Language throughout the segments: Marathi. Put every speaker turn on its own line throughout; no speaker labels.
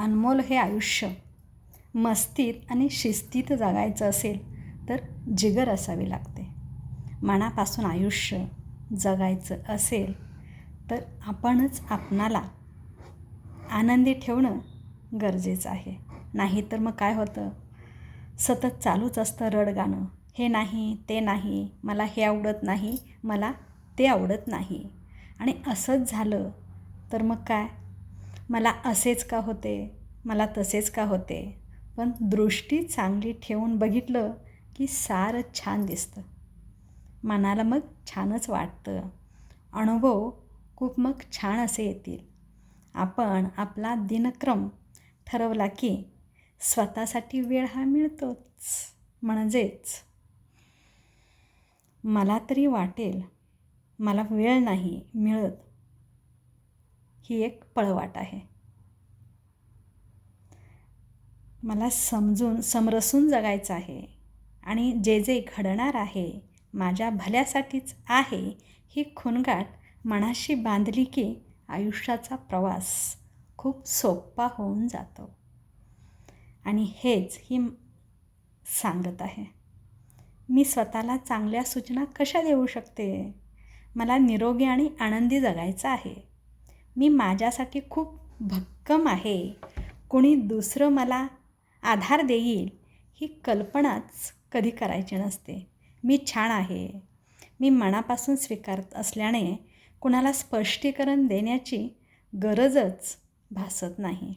अनमोल हे आयुष्य. मस्तीत आणि शिस्तीत जगायचं असेल तर जिगर असावी लागते. मनापासून आयुष्य जगायचं असेल तर आपणच आपणाला आनंदी ठेवणं गरजेचं आहे. नाही तर मग काय होतं? सतत चालूच असतं रडगाणं हे नाही ते नाही मला हे आवडत नाही मला ते आवडत नाही. आणि असंच झालं तर मग काय? मला असेच का होते? मला तसेच का होते? पण दृष्टी चांगली ठेवून बघितलं की सारं छान दिसतं. मनाला मग छानच वाटतं. अनुभव खूप मग छान असे येतील. आपण आपला दिनक्रम ठरवला की स्वतःसाठी वेळ हा मिळतोच. म्हणजेच मला तरी वाटेल. मला वेळ नाही मिळत. ही एक पळवाट आहे. मला समजून समरसून जगायचं आहे आणि जे जे घडणार आहे माझ्या भल्यासाठीच आहे ही खुणगाट मनाशी बांधली की आयुष्याचा प्रवास खूप सोपा होऊन जातो. आणि हेच ही सांगत आहे. मी स्वतःला चांगल्या सूचना कशा देऊ शकते? मला निरोगी आणि आनंदी जगायचं आहे. मी माझ्यासाठी खूप भक्कम आहे. कोणी दुसरं मला आधार देईल ही कल्पनाच कधी करायची नसते. मी छान आहे. मी मनापासून स्वीकारत असल्याने कुणाला स्पष्टीकरण देण्याची गरजच भासत नाही.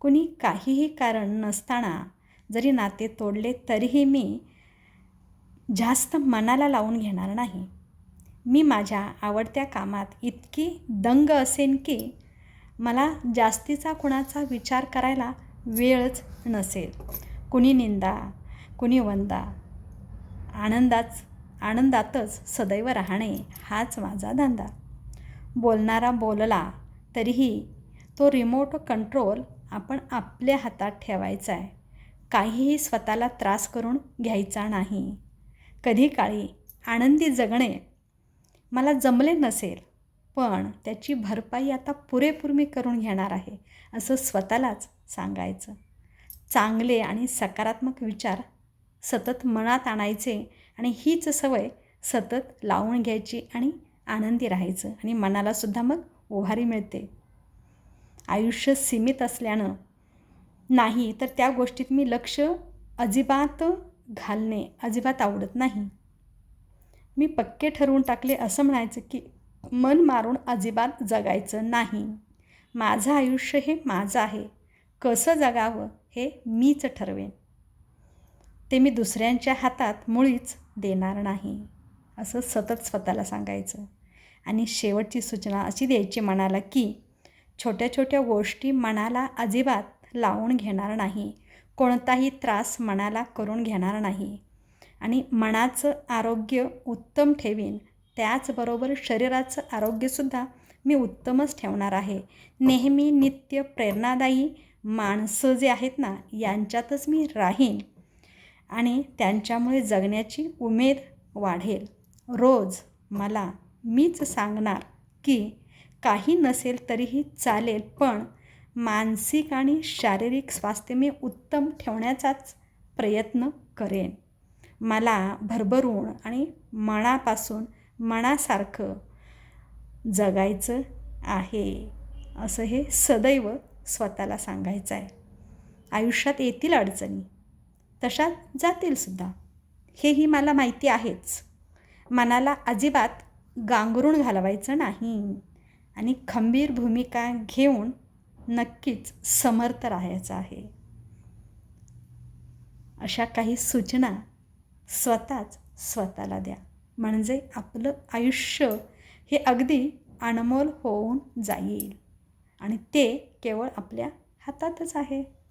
कुणी काहीही कारण नसताना जरी नाते तोडले तरीही मी जास्त मनाला लावून घेणार नाही. मी माझ्या आवडत्या कामात इतकी दंग असेन की मला जास्तीचा कुणाचा विचार करायला वेळच नसेल. कुणी निंदा कुणी वंदा. आनंदाच आनंदातच सदैव राहणे हाच माझा धंदा. बोलणारा बोलला तरीही तो रिमोट कंट्रोल आपण आपल्या हातात ठेवायचा आहे. काहीही स्वतःला त्रास करून घ्यायचा नाही. कधी काळी आनंदी जगणे मला जमले नसेल पण त्याची भरपाई आता पुरेपूर मी करून घेणार आहे असं स्वतःलाच सांगायचं. चांगले आणि सकारात्मक विचार सतत मनात आणायचे आणि हीच सवय सतत लावून घ्यायची आणि आनंदी राहायचं आणि मनालासुद्धा मग उभारी मिळते. आयुष्य सीमित असल्यानं नाही तर त्या गोष्टीत मी लक्ष अजिबात घालणे अजिबात आवडत नाही. मी पक्के ठरवून टाकले असं म्हणायचं की मन मारून अजिबात जगायचं नाही. माझं आयुष्य हे माझं आहे. कसं जगावं हे मीच ठरवेन. ते मी दुसऱ्यांच्या हातात मुळीच देणार नाही. असं सतत स्वतःला सांगायचं. आणि शेवटची सूचना अशी द्यायची मनाला की छोट्या छोट्या गोष्टी मनाला अजिबात लावून घेणार नाही. कोणताही त्रास मनाला करून घेणार नाही. आणि मनाचं आरोग्य उत्तम ठेवीन. त्याचबरोबर शरीराचं आरोग्यसुद्धा मी उत्तमच ठेवणार आहे. नेहमी नित्य प्रेरणादायी माणसं जे आहेत ना यांच्यातच मी राहीन. आणि त्यांच्यामुळे जगण्याची उमेद वाढेल. रोज मला मीच सांगणार की काही नसेल तरीही चालेल पण मानसिक आणि शारीरिक स्वास्थ्य मी उत्तम ठेवण्याचाच प्रयत्न करेन. मला भरभरून आणि मनापासून मनासारखं जगायचं आहे असं हे सदैव स्वतःला सांगायचं आहे. आयुष्यात येतील अडचणी तशा जातीलसुद्धा हेही मला माहिती आहेच. मनाला अजिबात गांगरून घालवायचं नाही आणि खंबीर भूमिका घेऊन नक्कीच समर्थ राहायचं आहे. अशा काही सूचना स्वतःच स्वतःला द्या. म्हणजे आपलं आयुष्य हे अगदी अनमोल होऊन जाईल. आणि ते केवळ आपल्या हातातच आहे.